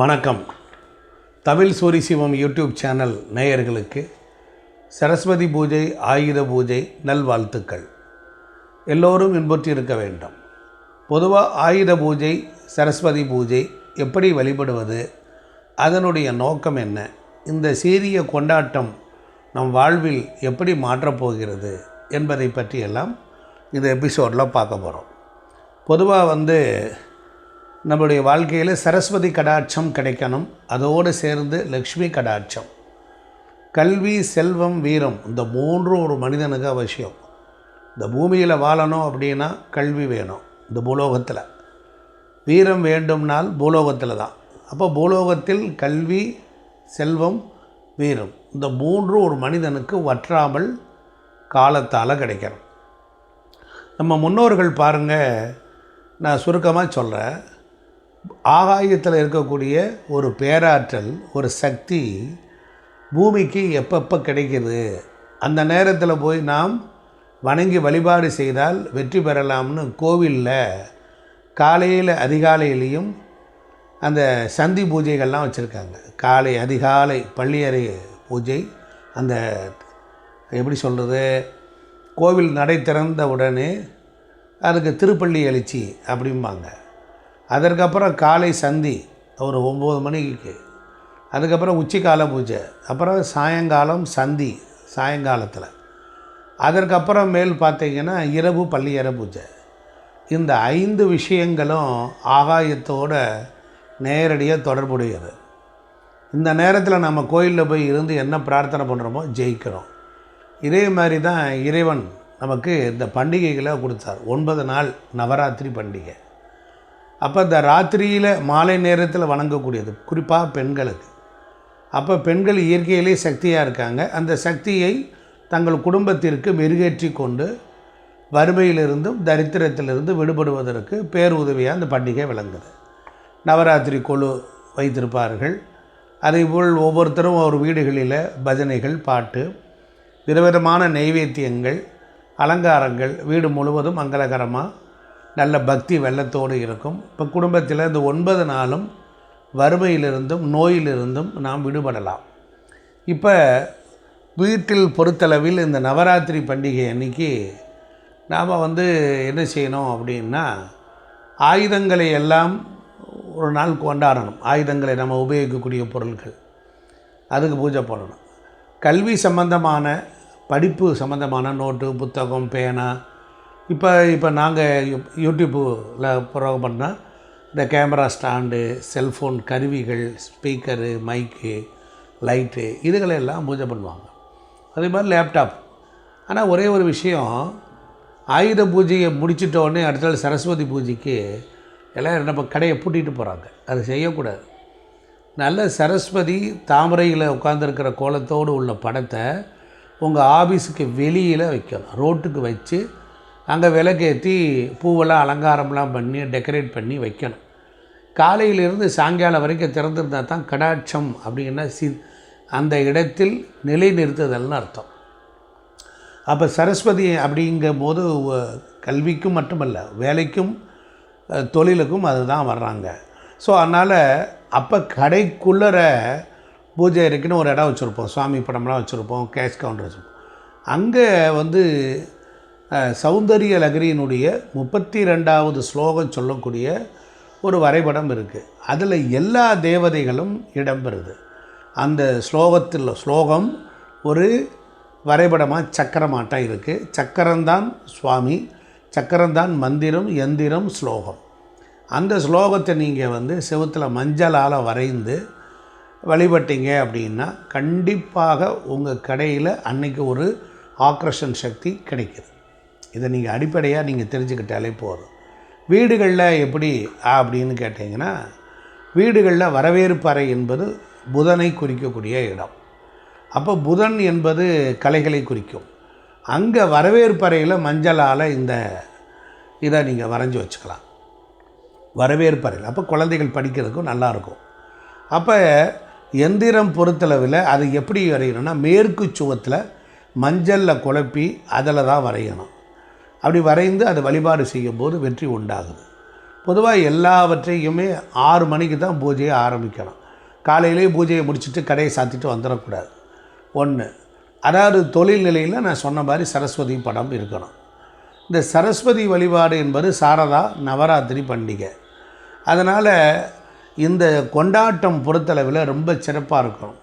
வணக்கம். Tamil Suri Sivam YouTube channel நேயர்களுக்கு சரஸ்வதி பூஜை ஆயுத பூஜை நல்வாழ்த்துக்கள். எல்லோரும் இன்புற்றி இருக்க வேண்டும். பொதுவாக ஆயுத பூஜை சரஸ்வதி பூஜை எப்படி வழிபடுவது அதனுடைய நோக்கம் என்ன இந்த சீரிய கொண்டாட்டம் நம் வாழ்வில் எப்படி மாற்றப் போகிறது என்பதை பற்றியெல்லாம் இந்த எபிசோடில் பார்க்க போகிறோம் பொதுவாக வந்து நம்மளுடைய வாழ்க்கையில் சரஸ்வதி கடாட்சம் கிடைக்கணும். அதோடு சேர்ந்து லக்ஷ்மி கடாட்சம். கல்வி செல்வம் வீரம் இந்த மூன்றும் ஒரு மனிதனுக்கு அவசியம். இந்த பூமியில் வாழணும் அப்படின்னா கல்வி வேணும் இந்த பூலோகத்தில். வீரம் வேண்டும்னால் பூலோகத்தில் தான். அப்போ பூலோகத்தில் கல்வி செல்வம் வீரம் இந்த மூன்றும் ஒரு மனிதனுக்கு வற்றாமல் காலத்தால் கிடைக்கணும். நம்ம முன்னோர்கள் பாருங்கள் நான் சுருக்கமாக சொல்கிறேன் ஆகாயத்தில் இருக்கக்கூடிய ஒரு பேராற்றல் ஒரு சக்தி பூமிக்கு எப்பப்போ கிடைக்கிது? அந்த நேரத்தில் போய் நாம் வணங்கி வழிபாடு செய்தால் வெற்றி பெறலாம்னு கோவிலில் காலையில் அதிகாலையிலையும் அந்த சந்தி பூஜைகள்லாம் வச்சுருக்காங்க. காலை அதிகாலை பள்ளியறை பூஜை அந்த எப்படி சொல்கிறது கோவில் நடை திறந்த உடனே அதுக்கு திருப்பள்ளி எழுச்சி அப்படிம்பாங்க. அதற்கப்புறம் காலை சந்தி ஒரு ஒம்பது மணிக்கு. அதுக்கப்புறம் உச்சிக்கால பூஜை அப்புறம் சாயங்காலம் சந்தி சாயங்காலத்தில். அதற்கப்புறம் மேல் பார்த்திங்கன்னா இரவு பள்ளியர பூஜை. இந்த ஐந்து விஷயங்களும் ஆகாயத்தோட நேரடியாக தொடர்புடையது. இந்த நேரத்தில் நம்ம கோயிலில் போய் இருந்து என்ன பிரார்த்தனை பண்ணுறோமோ ஜெயிக்கிறோம். இதே மாதிரி தான் இறைவன் நமக்கு இந்த பண்டிகைகளை கொடுத்தார். ஒன்பது நாள் நவராத்திரி பண்டிகை. அப்போ இந்த ராத்திரியில் மாலை நேரத்தில் வணங்கக்கூடியது குறிப்பாக பெண்களுக்கு. அப்போ பெண்கள் இயற்கையிலே சக்தியாக இருக்காங்க. அந்த சக்தியை தங்கள் குடும்பத்திற்கு மெருகேற்றி கொண்டு வறுமையிலிருந்தும் தரித்திரத்திலிருந்து விடுபடுவதற்கு பேருதவியாக அந்த பண்டிகை விளங்குது. நவராத்திரி கொழு வைத்திருப்பார்கள். அதேபோல் ஒவ்வொருத்தரும் ஒரு வீடுகளில் பஜனைகள் பாட்டு விதவிதமான நெய்வேத்தியங்கள் அலங்காரங்கள் வீடு முழுவதும் மங்களகரமாக நல்ல பக்தி வெள்ளத்தோடு இருக்கும். இப்போ குடும்பத்தில் இந்த ஒன்பது நாளும் வறுமையிலிருந்தும் நோயிலிருந்தும் நாம் விடுபடலாம். இப்போ வீட்டில் பொறுத்தளவில் இந்த நவராத்திரி பண்டிகை அன்னைக்கு நாம் வந்து என்ன செய்யணும் அப்படின்னா ஆயுதங்களை எல்லாம் ஒரு நாள் கொண்டாடணும். ஆயுதங்களை நம்ம உபயோகிக்கக்கூடிய பொருட்கள் அதுக்கு பூஜை பண்ணணும் கல்வி சம்பந்தமான படிப்பு சம்மந்தமான நோட்டு புத்தகம் பேனா இப்போ இப்போ நாங்கள் யூடியூப்பில் ப்ரோக்ராம் பண்ணால் இந்த கேமரா ஸ்டாண்டு செல்ஃபோன் கருவிகள் ஸ்பீக்கரு மைக்கு லைட்டு இதுகளெல்லாம் பூஜை பண்ணுவாங்க. அதே மாதிரி லேப்டாப். ஆனால் ஒரே ஒரு விஷயம் ஆயுத பூஜையை முடிச்சிட்டோடனே அடுத்த நாள் சரஸ்வதி பூஜைக்கு எல்லாம் நம்ம கடையை பூட்டிகிட்டு போகிறாங்க அது செய்யக்கூடாது. நல்ல சரஸ்வதி தாமரையில் உட்காந்துருக்கிற கோலத்தோடு உள்ள படத்தை உங்கள் ஆஃபீஸுக்கு வெளியில் வைக்கணும். ரோட்டுக்கு வச்சு அங்கே விளக்கேற்றி பூவெல்லாம் அலங்காரம்லாம் பண்ணி டெக்கரேட் பண்ணி வைக்கணும். காலையிலிருந்து சாயங்காலம் வரைக்கும் திறந்திருந்தால் தான் கடாட்சம் அப்படின்னா சி அந்த இடத்தில் நிலை நிறுத்துதல்னு அர்த்தம். அப்போ சரஸ்வதி அப்படிங்கும் போது கல்விக்கும் மட்டுமல்ல வேலைக்கும் தொழிலுக்கும் அதுதான் வர்றாங்க. ஸோ அதனால் அப்போ கடைக்குள்ளற பூஜை இருக்குன்னு ஒரு இடம் வச்சுருப்போம். சுவாமி படம்லாம் வச்சுருப்போம் கேஷ் கவுண்டர் வச்சுருப்போம். அங்கே வந்து சௌந்தரிய லகரியினுடைய முப்பத்தி ரெண்டாவது ஸ்லோகம் சொல்லக்கூடிய ஒரு வரைபடம் இருக்குது அதில் எல்லா தேவதைகளும் இடம்பெறுது. அந்த ஸ்லோகத்தில் ஸ்லோகம் ஒரு வரைபடமாக சக்கரமாட்டம் இருக்குது சக்கரம்தான் சுவாமி சக்கரம்தான் மந்திரம் எந்திரம் ஸ்லோகம். அந்த ஸ்லோகத்தை நீங்கள் வந்து செவத்தில் மஞ்சளால் வரைந்து வழிபட்டீங்க அப்படின்னா கண்டிப்பாக உங்கள் கடையில் அன்னைக்கு ஒரு ஆக்ரஷன் சக்தி கிடைக்கிது. இதை நீங்கள் அடிப்படையாக நீங்கள் தெரிஞ்சுக்கிட்டாலே போதும். வீடுகளில் எப்படி அப்படின்னு கேட்டிங்கன்னா வீடுகளில் வரவேற்பறை என்பது புதனை குறிக்கக்கூடிய இடம். அப்போ புதன் என்பது கலைகளை குறிக்கும். அங்கே வரவேற்பறையில் மஞ்சளால் இந்த இதை நீங்கள் வரைஞ்சி வச்சுக்கலாம். வரவேற்பறையில். அப்போ குழந்தைகள் படிக்கிறதுக்கும் நல்லாயிருக்கும். அப்போ எந்திரம் பொறுத்தளவில் அது எப்படி வரையணும்னா மேற்கு சுவத்தில் மஞ்சளில் குழப்பி அதில் தான் வரையணும். அப்படி வரைந்து அதை வழிபாடு செய்யும்போது வெற்றி உண்டாகுது. பொதுவாக எல்லாவற்றையுமே ஆறு மணிக்கு தான் பூஜையை ஆரம்பிக்கணும். காலையிலேயே பூஜையை முடிச்சுட்டு கடையை சாத்திட்டு வந்துடக்கூடாது. ஒன்று அதாவது தொழில் நிலையில் நான் சொன்ன மாதிரி சரஸ்வதி படம் இருக்கணும். இந்த சரஸ்வதி வழிபாடு என்பது சாரதா நவராத்திரி பண்டிகை. அதனால் இந்த கொண்டாட்டம் பொறுத்தளவில் ரொம்ப சிறப்பாக இருக்கும்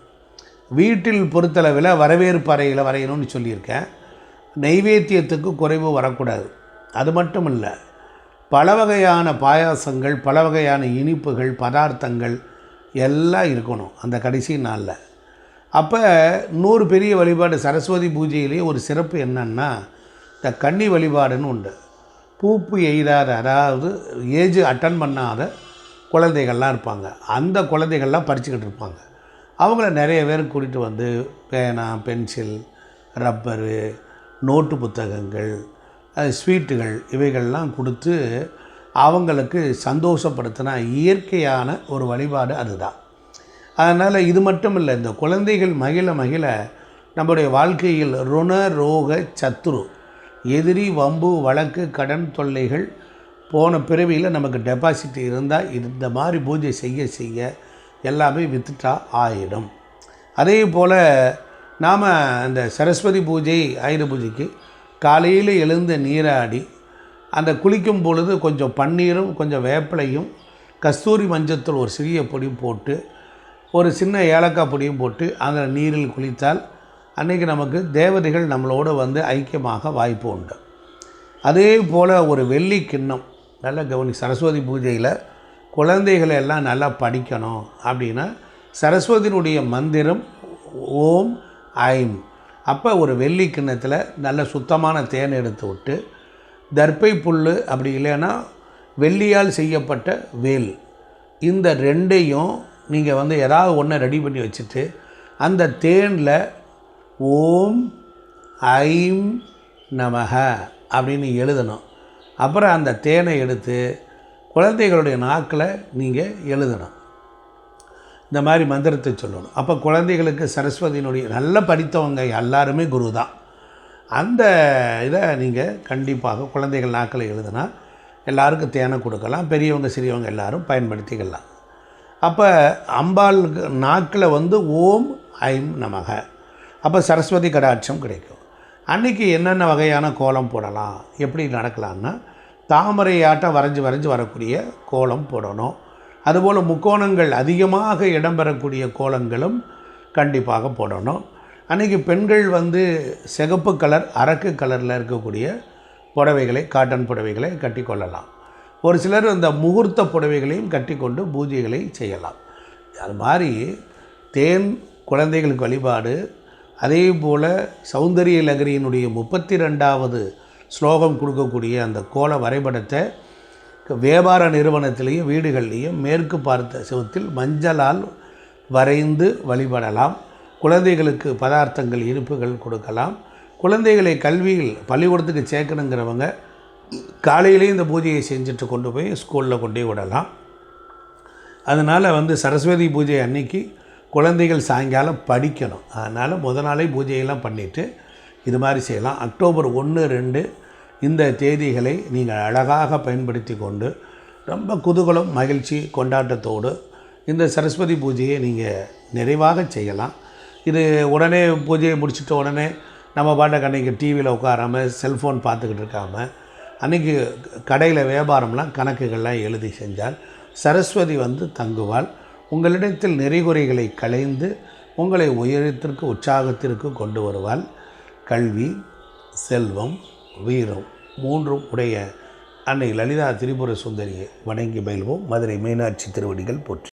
வீட்டில் பொறுத்தளவில் வரவேற்பு அறையில் வரையணும்னு சொல்லியிருக்கேன். நைவேத்தியத்துக்கு குறைவு வரக்கூடாது. அது மட்டும் இல்லை பல வகையான பாயாசங்கள் பல வகையான இனிப்புகள் பதார்த்தங்கள் எல்லாம் இருக்கணும் அந்த கடைசி நாளில். அப்போ நூறு பெரிய வழிபாடு சரஸ்வதி பூஜையிலேயே ஒரு சிறப்பு என்னன்னா இந்த கன்னி வழிபாடுன்னு உண்டு. பூப்பு எய்தாத அதாவது ஏஜ் அட்டன் பண்ணாத குழந்தைகள்லாம் இருப்பாங்க. அந்த குழந்தைகள்லாம் படிச்சுக்கிட்டு இருப்பாங்க. அவங்கள நிறைய பேர் கூட்டிகிட்டு வந்து பேனா பென்சில் ரப்பரு நோட்டு புத்தகங்கள் ஸ்வீட்டுகள் இவைகள்லாம் கொடுத்து அவங்களுக்கு சந்தோஷப்படுத்தினா இயற்கையான ஒரு வழிபாடு அதுதான். அதனால் இது மட்டும் இல்லை இந்த குழந்தைகள் மகிழ மகிழ நம்முடைய வாழ்க்கையில் ருண ரோக சத்துரு எதிரி வம்பு வழக்கு கடன் தொல்லைகள் போன பிறவியில் நமக்கு டெபாசிட் இருந்தால் இந்த மாதிரி பூஜை செய்ய செய்ய எல்லாமே வித்துட்டா ஆயிடும். அதே போல் நாம் அந்த சரஸ்வதி பூஜை ஆயுத பூஜைக்கு காலையில் எழுந்து நீராடி அந்த குளிக்கும் பொழுது கொஞ்சம் பன்னீரும் கொஞ்சம் வேப்பிலையும் கஸ்தூரி மஞ்சத்தூள் ஒரு சிறிய பொடி போட்டு ஒரு சின்ன ஏலக்காய் பொடியும் போட்டு அந்த நீரில் குளித்தால் அன்றைக்கி நமக்கு தேவதைகள் நம்மளோடு வந்து ஐக்கியமாக வாய்ப்பு உண்டு. அதே போல் ஒரு வெள்ளி கிண்ணம் நல்லா கவனி சரஸ்வதி பூஜையில் குழந்தைகளை எல்லாம் நல்லா படிக்கணும் அப்படின்னா சரஸ்வதியினுடைய மந்திரம் ஓம் ஐம். அப்போ ஒரு வெள்ளி கிண்ணத்தில் நல்ல சுத்தமான தேன் எடுத்து விட்டு தர்ப்பை புல் அப்படி இல்லைன்னா வெள்ளியால் செய்யப்பட்ட வேல். இந்த ரெண்டையும் நீங்கள் வந்து ஏதாவது ஒன்றை ரெடி பண்ணி வச்சுட்டு அந்த தேனில் ஓம் ஐம் நமக அப்படின்னு எழுதணும். அப்புறம் அந்த தேனை எடுத்து குழந்தைகளுடைய நாக்கில் நீங்கள் எழுதணும். இந்த மாதிரி மந்திரத்தை சொல்லணும். அப்போ குழந்தைகளுக்கு சரஸ்வதியினுடைய நல்ல படித்தவங்க எல்லாருமே குரு தான் அந்த இதை நீங்கள் கண்டிப்பாக குழந்தைகள் நாக்கில் எழுதுனா எல்லாருக்கும் தேனை கொடுக்கலாம் பெரியவங்க சிறியவங்க எல்லாரும் பயன்படுத்திக்கலாம். அப்போ அம்பாளுக்கு நாக்கில் வந்து ஓம் ஐம் நமக. அப்போ சரஸ்வதி கடாட்சம் கிடைக்கும். அன்றைக்கி என்னென்ன வகையான கோலம் போடலாம் எப்படி நடக்கலான்னா தாமரையாட்டம் வரைஞ்சி வரைஞ்சி வரக்கூடிய கோலம் போடணும். அதுபோல் முக்கோணங்கள் அதிகமாக இடம்பெறக்கூடிய கோலங்களும் கண்டிப்பாக போடணும். அன்றைக்கி பெண்கள் வந்து சிகப்பு கலர் அரக்கு கலரில் இருக்கக்கூடிய புடவைகளை காட்டன் புடவைகளை கட்டிக்கொள்ளலாம் ஒரு சிலர் இந்த முகூர்த்த புடவைகளையும் கட்டிக்கொண்டு பூஜைகளை செய்யலாம். அது மாதிரி தேன் குழந்தைகளுக்கு வழிபாடு அதே போல் சௌந்தரிய நகரியினுடைய முப்பத்தி ரெண்டாவது ஸ்லோகம் கொடுக்கக்கூடிய அந்த கோல வரைபடத்தை வியாபார நிறுவனத்திலையும் வீடுகள்லேயும் மேற்கு பார்த்த சிவத்தில் மஞ்சளால் வரைந்து வழிபடலாம். குழந்தைகளுக்கு பதார்த்தங்கள் இனிப்புகள் கொடுக்கலாம். குழந்தைகளை கல்வியில் பள்ளிக்கூடத்துக்கு சேர்க்கணுங்கிறவங்க காலையிலேயே இந்த பூஜையை செஞ்சுட்டு கொண்டு போய் ஸ்கூலில் கொண்டு விடலாம். அதனால் வந்து சரஸ்வதி பூஜை அன்னைக்கு குழந்தைகள் சாயங்காலம் படிக்கணும். அதனால் முத நாளே பூஜையெல்லாம் பண்ணிவிட்டு இது மாதிரி செய்யலாம். அக்டோபர் ஒன்று ரெண்டு இந்த தேதிகளை நீங்கள் அழகாக பயன்படுத்தி கொண்டு ரொம்ப குதூகலம் மகிழ்ச்சி கொண்டாட்டத்தோடு இந்த சரஸ்வதி பூஜையை நீங்கள் நிறைவாக செய்யலாம். இது உடனே பூஜையை முடிச்சிட்ட உடனே நம்ம பாட்டுக்கு அன்றைக்கி டிவியில் உட்காராமல் செல்ஃபோன் பார்த்துக்கிட்டு இருக்காம அன்றைக்கி கடையில் வியாபாரம்லாம் கணக்குகள்லாம் எழுதி செஞ்சால் சரஸ்வதி வந்து தங்குவாள். உங்களிடத்தில் நெறிகுறைகளை களைந்து உங்களை உயரத்திற்கு உற்சாகத்திற்கு கொண்டு வருவாள். கல்வி செல்வம் வீரம் மூன்றும் உடைய அன்னை லலிதா திரிபுர சுந்தரியை வணங்கி பயில்வோம் மதுரை மீனாட்சி திருவடிகள் போற்றி.